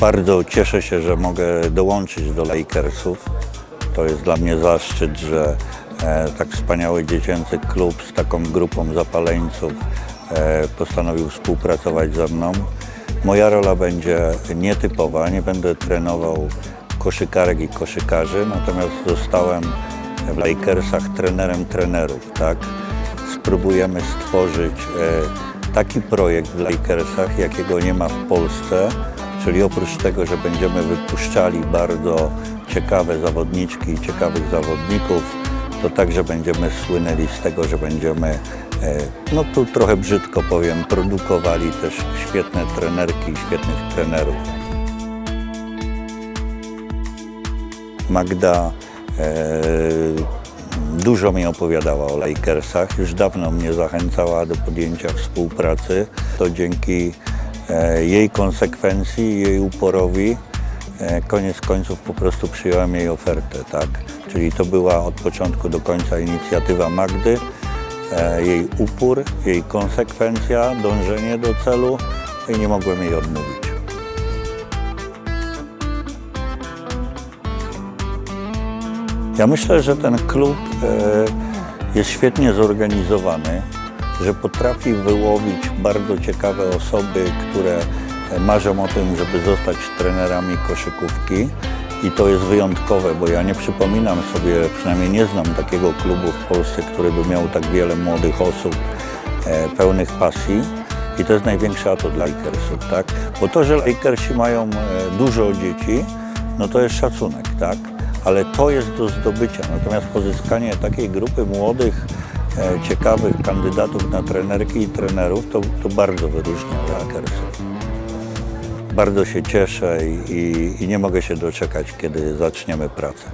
Bardzo cieszę się, że mogę dołączyć do Lakersów. To jest dla mnie zaszczyt, że e, tak wspaniały dziecięcy klub z taką grupą zapaleńców e, postanowił współpracować ze mną. Moja rola będzie nietypowa, nie będę trenował koszykarek i koszykarzy, natomiast zostałem w Lakersach trenerem trenerów, tak? Spróbujemy stworzyć e, taki projekt w Lakersach, jakiego nie ma w Polsce, czyli oprócz tego, że będziemy wypuszczali bardzo ciekawe zawodniczki i ciekawych zawodników, to także będziemy słynęli z tego, że będziemy, e, no tu trochę brzydko powiem, produkowali też świetne trenerki i świetnych trenerów. Magda e, dużo mi opowiadała o Lakersach, już dawno mnie zachęcała do podjęcia współpracy. To dzięki jej konsekwencji, jej uporowi, e, koniec końców po prostu przyjąłem jej ofertę, tak? Czyli to była od początku do końca inicjatywa Magdy, e, jej upór, jej konsekwencja, dążenie do celu i nie mogłem jej odmówić. Ja myślę, że ten klub e, jest świetnie zorganizowany, że potrafi wyłowić bardzo ciekawe osoby, które e, marzą o tym, żeby zostać trenerami koszykówki. I to jest wyjątkowe, bo ja nie przypominam sobie, przynajmniej nie znam takiego klubu w Polsce, który by miał tak wiele młodych osób e, pełnych pasji. I to jest największy atut dla Lakersów, tak? Bo to, że Lakersi mają e, dużo dzieci, no to jest szacunek, tak? Ale to jest do zdobycia. Natomiast pozyskanie takiej grupy młodych, ciekawych kandydatów na trenerki i trenerów, to, to bardzo wyróżnia Lakersów. Bardzo się cieszę i, i, i nie mogę się doczekać, kiedy zaczniemy pracę.